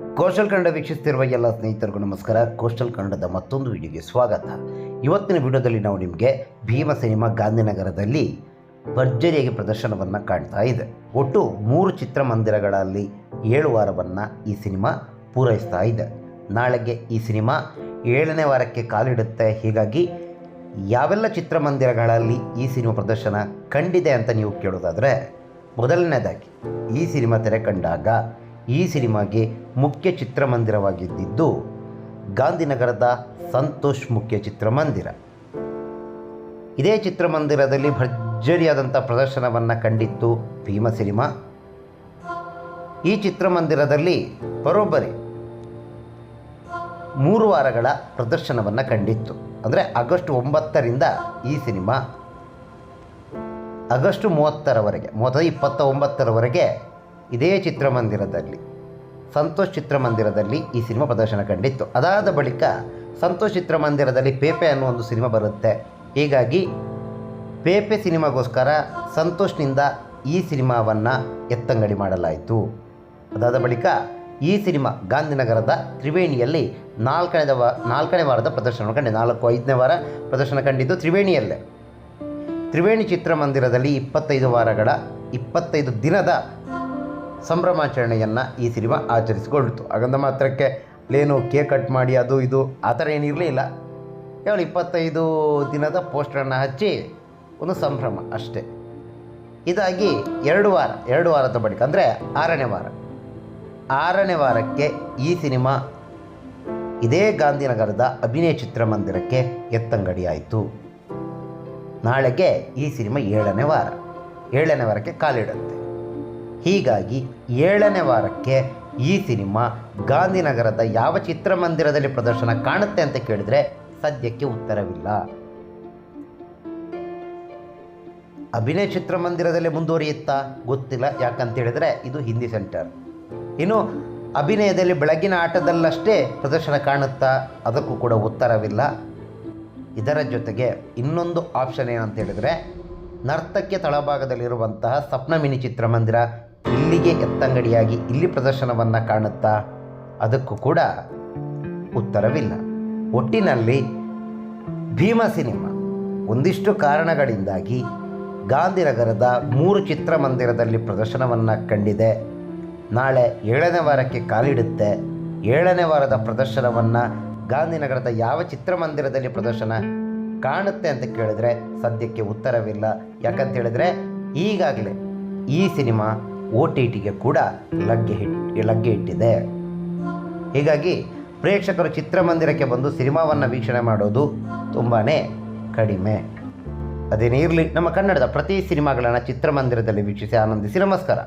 Coastal Kannada ವೀಕ್ಷಿಸುತ್ತಿರುವ ಎಲ್ಲ ಸ್ನೇಹಿತರಿಗೂ ನಮಸ್ಕಾರ. ಕೋಸ್ಟಲ್ ಕನ್ನಡದ ಮತ್ತೊಂದು ವಿಡಿಯೋಗೆ ಸ್ವಾಗತ. ಇವತ್ತಿನ ವಿಡಿಯೋದಲ್ಲಿ ನಾವು ನಿಮಗೆ ಭೀಮ ಸಿನಿಮಾ ಗಾಂಧಿನಗರದಲ್ಲಿ ಭರ್ಜರಿಯಾಗಿ ಪ್ರದರ್ಶನವನ್ನು ಕಾಣ್ತಾ ಇದೆ. ಒಟ್ಟು ಮೂರು ಚಿತ್ರಮಂದಿರಗಳಲ್ಲಿ ಏಳು ವಾರವನ್ನು ಈ ಸಿನಿಮಾ ಪೂರೈಸ್ತಾ ಇದೆ. ನಾಳೆಗೆ ಈ ಸಿನಿಮಾ ಏಳನೇ ವಾರಕ್ಕೆ ಕಾಲಿಡುತ್ತೆ. ಹೀಗಾಗಿ ಯಾವೆಲ್ಲ ಚಿತ್ರಮಂದಿರಗಳಲ್ಲಿ ಈ ಸಿನಿಮಾ ಪ್ರದರ್ಶನ ಕಂಡಿದೆ ಅಂತ ನೀವು ಕೇಳೋದಾದರೆ, ಮೊದಲನೇದಾಗಿ ಈ ಸಿನಿಮಾ ತೆರೆ ಕಂಡಾಗ ಈ ಸಿನಿಮಾಗೆ ಮುಖ್ಯ ಚಿತ್ರಮಂದಿರವಾಗಿದ್ದಿದ್ದು ಗಾಂಧಿನಗರದ ಸಂತೋಷ್ ಮುಖ್ಯ ಚಿತ್ರಮಂದಿರ. ಇದೇ ಚಿತ್ರಮಂದಿರದಲ್ಲಿ ಭರ್ಜರಿಯಾದಂಥ ಪ್ರದರ್ಶನವನ್ನು ಕಂಡಿತ್ತು ಭೀಮ ಸಿನಿಮಾ. ಈ ಚಿತ್ರಮಂದಿರದಲ್ಲಿ ಬರೋಬ್ಬರಿ ಮೂರು ವಾರಗಳ ಪ್ರದರ್ಶನವನ್ನು ಕಂಡಿತ್ತು. ಅಂದರೆ ಆಗಸ್ಟ್ ಒಂಬತ್ತರಿಂದ ಈ ಸಿನಿಮಾ ಆಗಸ್ಟ್ ಮೂವತ್ತರವರೆಗೆ ಮೂವತ್ತ ಇಪ್ಪತ್ತ ಒಂಬತ್ತರವರೆಗೆ ಇದೇ ಚಿತ್ರಮಂದಿರದಲ್ಲಿ, ಸಂತೋಷ್ ಚಿತ್ರಮಂದಿರದಲ್ಲಿ ಈ ಸಿನಿಮಾ ಪ್ರದರ್ಶನ ಕಂಡಿತ್ತು. ಅದಾದ ಬಳಿಕ ಸಂತೋಷ್ ಚಿತ್ರಮಂದಿರದಲ್ಲಿ ಪೇಪೆ ಅನ್ನೋ ಒಂದು ಸಿನಿಮಾ ಬರುತ್ತೆ. ಹೀಗಾಗಿ ಪೇಪೆ ಸಿನಿಮಾಗೋಸ್ಕರ ಸಂತೋಷ್ನಿಂದ ಈ ಸಿನಿಮಾವನ್ನು ಎತ್ತಂಗಡಿ ಮಾಡಲಾಯಿತು. ಅದಾದ ಬಳಿಕ ಈ ಸಿನಿಮಾ ಗಾಂಧಿನಗರದ ತ್ರಿವೇಣಿಯಲ್ಲಿ ನಾಲ್ಕನೇ ವ, ನಾಲ್ಕನೇ ವಾರದ ಪ್ರದರ್ಶನ ಕಂಡಿದೆ ನಾಲ್ಕು, ಐದನೇ ವಾರ ಪ್ರದರ್ಶನ ಕಂಡಿದ್ದು ತ್ರಿವೇಣಿಯಲ್ಲೇ. ತ್ರಿವೇಣಿ ಚಿತ್ರಮಂದಿರದಲ್ಲಿ ಇಪ್ಪತ್ತೈದು ವಾರಗಳ, ಇಪ್ಪತ್ತೈದು ದಿನದ ಸಂಭ್ರಮಾಚರಣೆಯನ್ನು ಈ ಸಿನಿಮಾ ಆಚರಿಸಿಕೊಂಡಿತು ಹಾಗಂದ ಮಾತ್ರಕ್ಕೆ ಲೇನು ಕೇಕ್ ಕಟ್ ಮಾಡಿ ಅದು ಇದು, ಆ ಥರ ಏನಿರಲಿಲ್ಲ. ಕೇವಲ ಇಪ್ಪತ್ತೈದು ದಿನದ ಪೋಸ್ಟರನ್ನು ಹಚ್ಚಿ ಒಂದು ಸಂಭ್ರಮ ಅಷ್ಟೇ. ಇದಾಗಿ ಎರಡು ವಾರ, ಎರಡು ವಾರದ ಬಳಿಕ, ಅಂದರೆ ಆರನೇ ವಾರ. ಆರನೇ ವಾರಕ್ಕೆ ಈ ಸಿನಿಮಾ ಇದೇ ಗಾಂಧಿನಗರದ ಅಭಿನಯ ಚಿತ್ರಮಂದಿರಕ್ಕೆ ಎತ್ತಂಗಡಿಯಾಯಿತು. ನಾಳೆಗೆ ಈ ಸಿನಿಮಾ ಏಳನೇ ವಾರ. ಏಳನೇ ವಾರಕ್ಕೆ ಕಾಲಿಡುತ್ತೆ. ಹೀಗಾಗಿ ಏಳನೇ ವಾರಕ್ಕೆ ಈ ಸಿನಿಮಾ ಗಾಂಧಿನಗರದ ಯಾವ ಚಿತ್ರಮಂದಿರದಲ್ಲಿ ಪ್ರದರ್ಶನ ಕಾಣುತ್ತೆ ಅಂತ ಕೇಳಿದರೆ ಸದ್ಯಕ್ಕೆ ಉತ್ತರವಿಲ್ಲ. ಅಭಿನಯ ಚಿತ್ರಮಂದಿರದಲ್ಲಿ ಮುಂದುವರಿಯುತ್ತಾ? ಗೊತ್ತಿಲ್ಲ. ಯಾಕಂತ ಹೇಳಿದ್ರೆ ಇದು ಹಿಂದಿ ಸೆಂಟರ್. ಇನ್ನು ಅಭಿನಯದಲ್ಲಿ ಬೆಳಗಿನ ಆಟದಲ್ಲಷ್ಟೇ ಪ್ರದರ್ಶನ ಕಾಣುತ್ತಾ? ಅದಕ್ಕೂ ಕೂಡ ಉತ್ತರವಿಲ್ಲ. ಇದರ ಜೊತೆಗೆ ಇನ್ನೊಂದು ಆಪ್ಷನ್ ಏನಂತ ಹೇಳಿದರೆ ನರ್ತಕ್ಯ ತಳಭಾಗದಲ್ಲಿರುವಂತಹ ಸಪ್ನ ಮಿನಿ ಚಿತ್ರಮಂದಿರ ಇಲ್ಲಿಗೆ ಎತ್ತಂಗಡಿಯಾಗಿ ಇಲ್ಲಿ ಪ್ರದರ್ಶನವನ್ನು ಕಾಣುತ್ತಾ? ಅದಕ್ಕೂ ಕೂಡ ಉತ್ತರವಿಲ್ಲ. ಒಟ್ಟಿನಲ್ಲಿ ಭೀಮ ಸಿನಿಮಾ ಒಂದಿಷ್ಟು ಕಾರಣಗಳಿಂದಾಗಿ ಗಾಂಧಿನಗರದ ಮೂರು ಚಿತ್ರಮಂದಿರದಲ್ಲಿ ಪ್ರದರ್ಶನವನ್ನು ಕಂಡಿದೆ. ನಾಳೆ ಏಳನೇ ವಾರಕ್ಕೆ ಕಾಲಿಡುತ್ತೆ. ಏಳನೇ ವಾರದ ಪ್ರದರ್ಶನವನ್ನು ಗಾಂಧಿನಗರದ ಯಾವ ಚಿತ್ರಮಂದಿರದಲ್ಲಿ ಪ್ರದರ್ಶನ ಕಾಣುತ್ತೆ ಅಂತ ಕೇಳಿದ್ರೆ ಸದ್ಯಕ್ಕೆ ಉತ್ತರವಿಲ್ಲ. ಯಾಕಂತ ಹೇಳಿದ್ರೆ ಈಗಾಗಲೇ ಈ ಸಿನಿಮಾ ಓ ಟಿ ಟಿಗೆ ಕೂಡ ಲಗ್ಗೆ ಹಿಟ್, ಲಗ್ಗೆ ಇಟ್ಟಿದೆ. ಹೀಗಾಗಿ ಪ್ರೇಕ್ಷಕರು ಚಿತ್ರಮಂದಿರಕ್ಕೆ ಬಂದು ಸಿನಿಮಾವನ್ನು ವೀಕ್ಷಣೆ ಮಾಡೋದು ತುಂಬಾ ಕಡಿಮೆ. ಅದೇನೇ ಇರಲಿ, ನಮ್ಮ ಕನ್ನಡದ ಪ್ರತಿ ಸಿನಿಮಾಗಳನ್ನು ಚಿತ್ರಮಂದಿರದಲ್ಲಿ ವೀಕ್ಷಿಸಿ ಆನಂದಿಸಿ ನಮಸ್ಕಾರ.